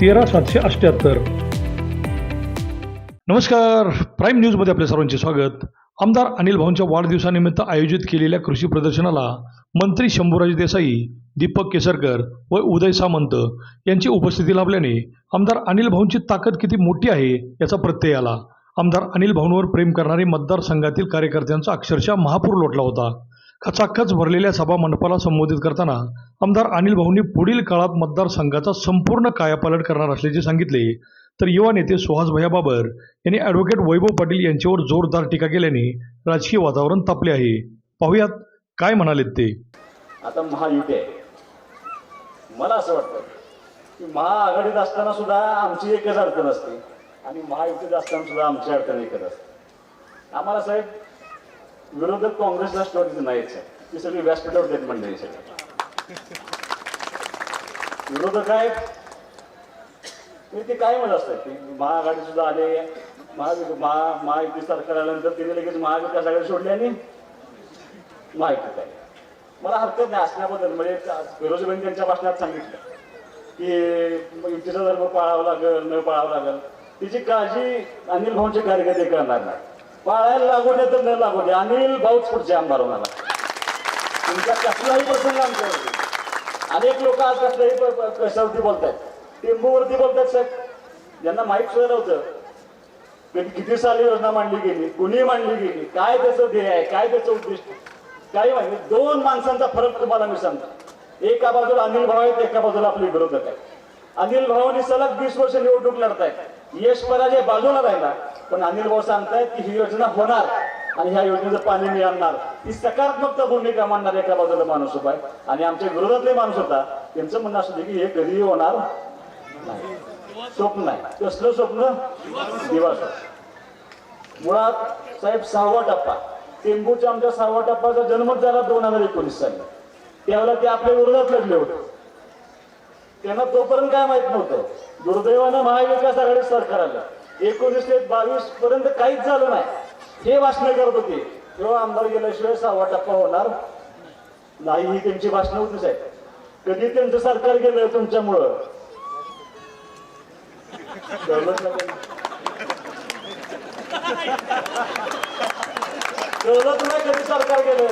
तेरा सातशे अठ्ठ्याहत्तर नमस्कार. प्राईम न्यूजमध्ये आपल्या सर्वांचे स्वागत. आमदार अनिल भाऊंच्या वाढदिवसानिमित्त आयोजित केलेल्या कृषी प्रदर्शनाला मंत्री शंभूराज देसाई दीपक केसरकर व उदय सामंत यांची उपस्थिती लाभल्याने आमदार अनिल भाऊंची ताकद किती मोठी आहे याचा प्रत्यय आला. आमदार अनिल भाऊंवर प्रेम करणारे मतदारसंघातील कार्यकर्त्यांचा अक्षरशः महापूर लोटला होता. खचाखच भरलेल्या सभा मंडपाला संबोधित करताना आमदार अनिल भाऊंनी पुढील काळात मतदारसंघाचा संपूर्ण कायापालट करणार असल्याचे सांगितले. तर युवा नेते सुहास भैया बाबर यांनी ॲडव्होकेट वैभव पाटील यांच्यावर जोरदार टीका केल्याने राजकीय वातावरण तापले आहे. पाहुयात काय म्हणालेत ते. आता महायुती आहे. मला असं वाटतं की महाआघाडीत असताना सुद्धा आमची एकच अडचण असते आणि महायुतीत असताना सुद्धा आमची अडचण एकच असते. आम्हाला साहेब विरोधक काँग्रेस राष्ट्रवादीचं नाहीच आहे. ती सगळी व्यासपीठावर देत मंडळी सगळी. विरोधक आहेत. ते काय म्हणत असतात. ते महाआघाडी सुद्धा आले. महाविक महा महायुती सरकार आल्यानंतर तिने लगेच महाविकास आघाडी सोडली आणि महायुतीत आली. मला हरकत नाही असण्याबद्दल. म्हणजे फिरोजबाई त्यांच्या भाषणात सांगितलं की युतीचा धर्म पाळावा लागेल न पाळावा लागेल. तिची काळजी अनिल भाऊंचे कार्यकर्ते करणार नाही पाळायला लागू दे तर न लागू दे अनिल भाऊच पुढचे आमदार होणार. तुमचा कसलाही प्रसंग आमच्यावरती अनेक लोक आज कसल्याही प- कशावरती बोलतात टेंबूवरती बोलतात साहेब. ज्यांना माहीत सुद्धा नव्हतं. किती साली योजना मांडली गेली कुणी मांडली गेली काय त्याचं ध्येय आहे काय त्याचं उद्दिष्ट काही माहिती दोन माणसांचा फरक तुम्हाला मी सांगतो. एका बाजूला अनिल भाऊ आहेत एका बाजूला आपले विरोधक आहेत. अनिल भाऊनी सलग वीस वर्ष निवडणूक लढतायत. यश पराजय बाजूला राहिला. पण अनिल भाऊ सांगतायत की ही योजना होणार आणि ह्या योजनेचं पाणी मी आणणार ही सकारात्मक भूमिका मांडणार एका बाजूला माणूस उभा आहे. आणि आमच्या विरोधातले माणूस होता त्यांचं म्हणणं असं की हे कधीही होणार नाही. स्वप्न आहे कसलं स्वप्न? दिवस मुळात साहेब सहावा टप्पा. टेंबूच्या आमच्या सहावा टप्पाचा जन्मच झाला दोन हजार एकोणीस साली. त्यावेळेला ते आपल्या विरोधात लढले होते. त्यांना तोपर्यंत काय माहीत नव्हतं. दुर्दैवानं महाविकास आघाडी सरकार आलं. एकोणीस ते बावीस पर्यंत काहीच झालं नाही. हे भाषणं करत होते. तेव्हा आमदार गेल्याशिवाय सहावा टप्पा होणार नाही ही त्यांची भाषणं होती साहेब. कधी त्यांचं सरकार गेलं तुमच्यामुळं? कळलंच नाही कधी सरकार गेलं.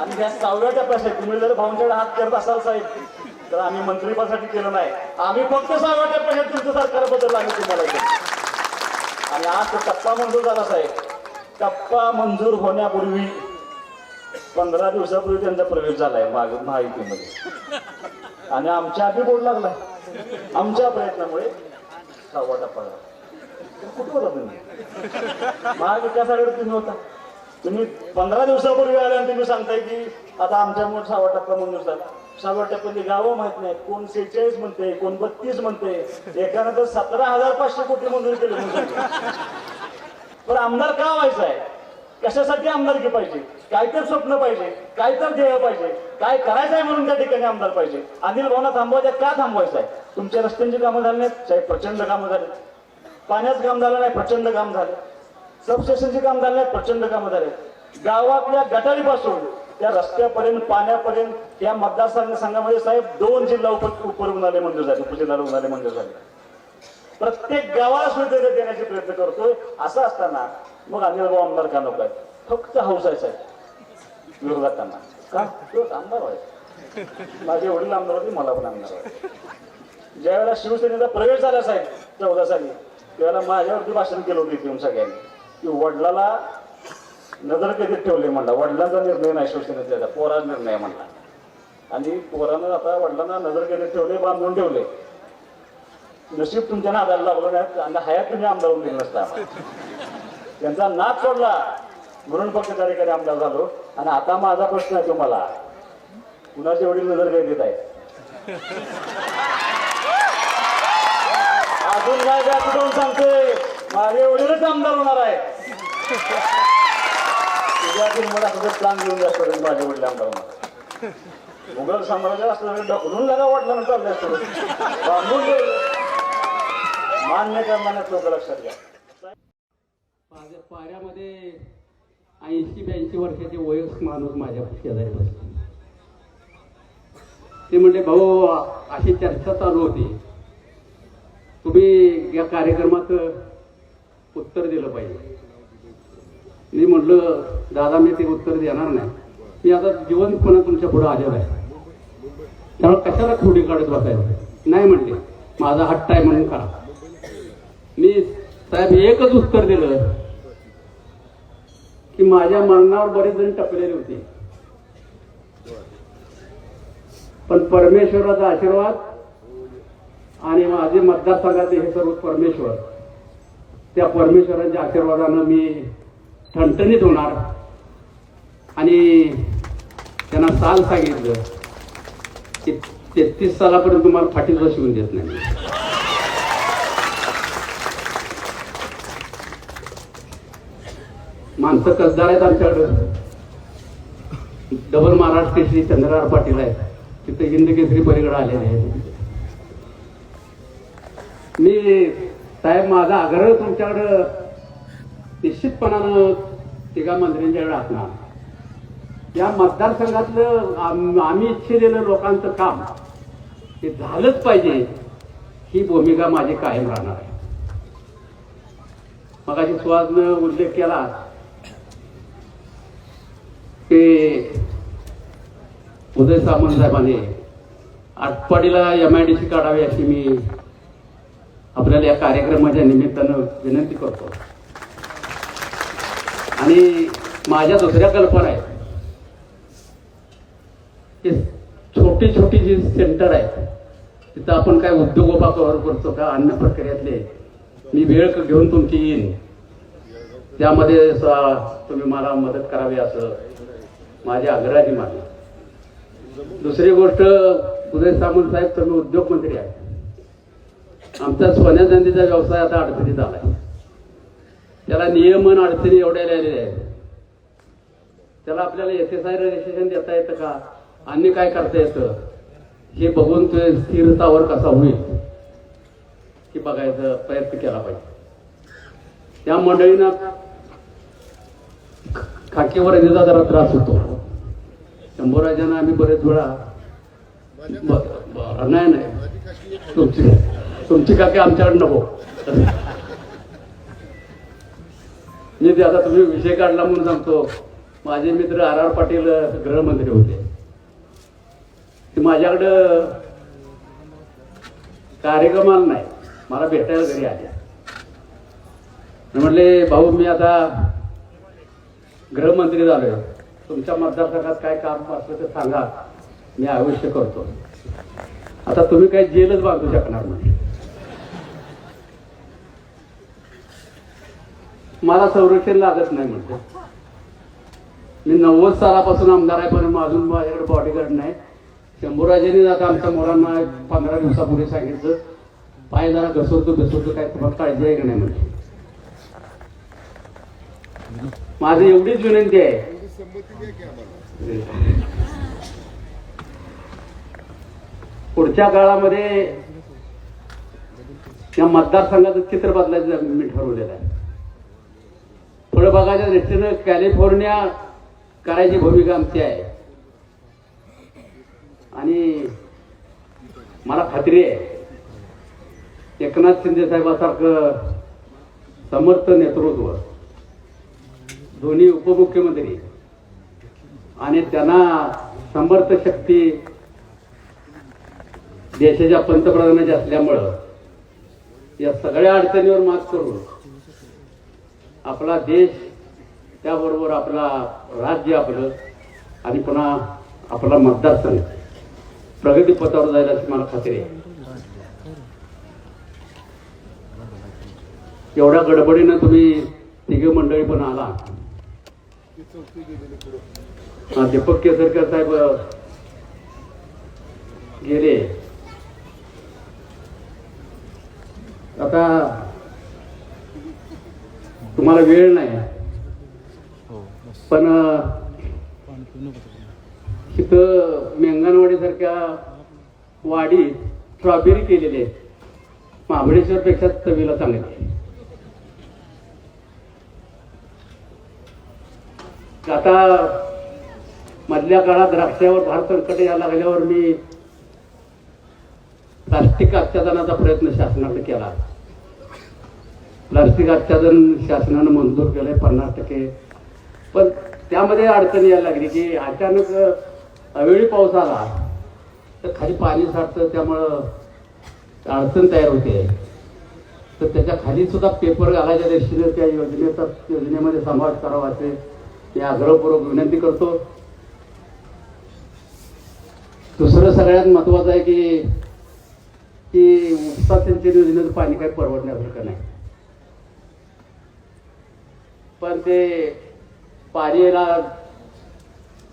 आणि त्या सहाव्या टप्प्यासाठी तुम्ही जर भाऊंच्याकडे हात करत असाल साहेब तर आम्ही मंत्रिपदासाठी केलं नाही. आम्ही फक्त सहाव्या टप्प्यासाठी तुमचं सरकार बदललं आम्ही तुम्हाला आणि आज तो टप्पा मंजूर झाला साहेब. टप्पा मंजूर होण्यापूर्वी पंधरा दिवसापूर्वी त्यांचा प्रवेश झालाय माग महायुतीमध्ये. आणि आमच्या आधी बोर्ड लागला आमच्या प्रयत्नामुळे सहावा टप्पा झाला. कुठे होता तुम्ही? महाविकास आघाडीत तुम्ही होता. तुम्ही पंधरा दिवसापूर्वी आले आणि तुम्ही सांगताय की आता आमच्यामुळे सहावा टप्पा मंजूर झाला. सहाव्या गावं माहीत नाही कोण सेहेचाळीस म्हणते कोण बत्तीस म्हणते एकानं तर सतरा हजार पाचशे कोटी मंजूर केले पण आमदार का व्हायचा आहे? कशासाठी आमदारकी पाहिजे? काय तर स्वप्न पाहिजे काय तर ध्येय पाहिजे काय करायचं आहे म्हणून त्या ठिकाणी आमदार पाहिजे. अनिल भावना थांबवायचं का थांबवायचं आहे? तुमच्या रस्त्यांची कामं झाली नाहीत साहेब प्रचंड कामं झाली. पाण्याचं काम झालं नाही प्रचंड काम झालं. सबस्टेशनचे काम झाले नाहीत प्रचंड कामं झाले. गावातल्या गटारीपासून त्या रस्त्यापर्यंत पाण्यापर्यंत या मतदारसंघामध्ये साहेब दोन जिल्हा उप उपरुग्णालय मंजूर झाले उपजिल्हा रुग्णालय मंजूर झाले. प्रत्येक गावाला सुविधा देण्याचे प्रयत्न करतोय असं असताना मग अनिल भाऊ आमदार का नको आहे फक्त हौस आहे साहेब. विरोधकांना का? तोच आमदार व्हायचा माझे वडील आमदार होते मला पण आमदार व्हायचे ज्या वेळेला शिवसेनेचा प्रवेश झाला साहेब चौदा साली त्यावेळेला माझ्यावरती भाषण केलं होतं येऊन सगळ्यांनी. की वडिलाला नजर कधी ठेवले म्हणला? वडिलांचा निर्णय नाही शिवसेनेचा पोराचा निर्णय म्हणला. आणि पोरानं आता वडिलांना नजर कधी ठेवले बांधून ठेवले. नशीब तुमच्या नादाला लागलं नाही आणि हयात तुम्ही आमदार होऊन नसता त्यांचा नाच सोडला म्हणून पक्ष कार्यकारी आमदार झालो. आणि आता माझा प्रश्न आहे तुम्हाला कुणाचे वडील नजर काय देत आहे अजून काय काय कुठून सांगते? माझे वडीलच आमदार होणार आहे तुझ्या मला सगळं प्लान घेऊन जास्त माझे वडील आमदार होणार मुघल साम्राज्य असलं ढकलून लागा वाटलं ना चाललं असतं. बांधून मान्य करणाऱ्याच लोक लक्षात घ्या. माझ्या पाऱ्यामध्ये ऐंशी ब्याऐंशी वर्षाचे वयस्क माणूस माझ्या शेजारी बसले ते म्हणले भाऊ अशी चर्चा चालू होती. तुम्ही या कार्यक्रमात उत्तर दिलं पाहिजे. मी म्हटलं दादा मी ते उत्तर देणार नाही. मी आता जिवंतपणे तुमच्यापुढे आलेलो आहे. त्यामुळे कशाला खोडी काढत बसायचं? नाही म्हणले. माझा हट्ट आहे म्हणून करा. मी साहेब एकच उत्तर दिलं की माझ्या मरणावर बरेच जण टपलेले होते. पण परमेश्वराचा आशीर्वाद आणि माझे मतदारसंघाचे हे सर्व परमेश्वर त्या परमेश्वराच्या आशीर्वादानं मी ठणठणीत होणार. आणि त्यांना साल सांगितलं. ते तेहतीस सालापर्यंत तुम्हाला फाटीला शिवून देत नाही. माणसं कसदार आहेत आमच्याकडं. डबल महाराष्ट्र श्री चंद्रराव पाटील आहे तिथे हिंद केसरी पलीकडे आलेले आहेत. मी साहेब माझा आग्रह तुमच्याकडं निश्चितपणानं तिघा मंत्र्यांच्याकडे असणार. या मतदारसंघातलं आम्ही इच्छिलेलं लोकांचं काम हे झालंच पाहिजे. ही भूमिका माझी कायम राहणार आहे. मगाशी सुहासनं उल्लेख केला की उदय सामंत साहेबांनी आटपाडीला एम आय डी सी काढावी अशी मी आपल्याला या कार्यक्रमाच्या निमित्तानं विनंती करतो. आणि माझ्या दुसऱ्या कल्पना आहेत की छोटी छोटी जी सेंटर आहे तिथं आपण काय उद्योग उभा कव्हर करतो का अन्न प्रक्रियातले? मी वेळ घेऊन तुमची येईन. त्यामध्ये तुम्ही मला मदत करावी असं माझ्या आग्रहाची मागणी. दुसरी गोष्ट उदय सामंत साहेब तुम्ही उद्योगमंत्री आहे. आमचा सोन्या चांदीचा व्यवसाय आता अडचणीत आलाय. त्याला नियमन अडचणी एवढ्या राहिलेल्या आहेत. त्याला आपल्याला एस एस आय रजिस्ट्रेशन देता येतं का? अन्य काय करता येतं हे बघून ते स्थिरतावर कसा होईल? हे बघायचा प्रयत्न केला पाहिजे. त्या मंडळींना खाकीवर येण्याचा जरा त्रास होतो. शंभूराजांना आम्ही बरेच वेळा नाही नाही. तुमची तुमची काकी आमच्याकडे नको. मी ते आता तुम्ही विषय काढला म्हणून सांगतो. माझे मित्र आर आर पाटील गृहमंत्री होते. माझ्याकडं कार्यक्रमाला नाही. मला भेटायला घरी आल्या. म्हटले भाऊ मी आता गृहमंत्री झालोय तुमच्या मतदारसंघात काय काम असलं तर सांगा. मी आयुष्य करतो. आता तुम्ही काही जेलच बांधू शकणार नाही. मला संरक्षण लागत नाही म्हणते मी नव्वद सालापासून आमदार आहे पण अजून माझ्याकडे बॉडीगार्ड नाही. शंभूराजांनी आता आमच्या मुलांना पंधरा दिवसापूर्वी सांगितलं पाय जरा घसरतो घसरतो काय तुम्हाला काळजी आहे का नाही म्हणजे माझी एवढीच विनंती आहे. पुढच्या काळामध्ये या मतदारसंघाचं चित्र बदलायचं मी ठरवलेलं आहे. फळबागाच्या दृष्टीनं कॅलिफोर्निया करायची भूमिका आमची आहे. आणि मला खात्री आहे एकनाथ शिंदे साहेबासारखं समर्थ नेतृत्व दोन्ही उपमुख्यमंत्री आणि त्यांना समर्थ शक्ती देशाच्या पंतप्रधानाची असल्यामुळं या सगळ्या अडचणीवर मात करून आपला देश त्याबरोबर आपला राज्य आपलं आणि पुन्हा आपला मतदारसंघ. प्रगतीपथावर जाईल अशी मला खात्री आहे. एवढ्या गडबडीनं तुम्ही तिघे मंडळी पण आला. हा, दीपक केसरकर साहेब गेले. आता तुम्हाला वेळ नाही. पण तिथं इथं मेंगणवाडी वाडी स्ट्रॉबेरी केलेली आहे महाबळेश्वरपेक्षा चवीला चांगली आता मधल्या काळात द्राक्षावर भार संकट यायला लागल्यावर मी प्लास्टिक आच्छादनाचा प्रयत्न शासनाकडे केला. प्लास्टिक आच्छादन शासनानं मंजूर केलंय पन्नास टक्के. पण त्यामध्ये अडचण यायला लागली की अचानक अवेळी पाऊस आला तर खाली पाणी साठतं त्यामुळं अडचण तयार होते. तर त्याच्याखाली सुद्धा पेपर घालायच्या दृष्टीने त्या योजनेचा योजनेमध्ये समावेश करावा असे मी आग्रहपूर्वक विनंती करतो. दुसरं सगळ्यात महत्वाचं आहे की की उपसा सिंचन योजनेचं पाणी काही परवडण्यासारखं नाही पण ते पाणीला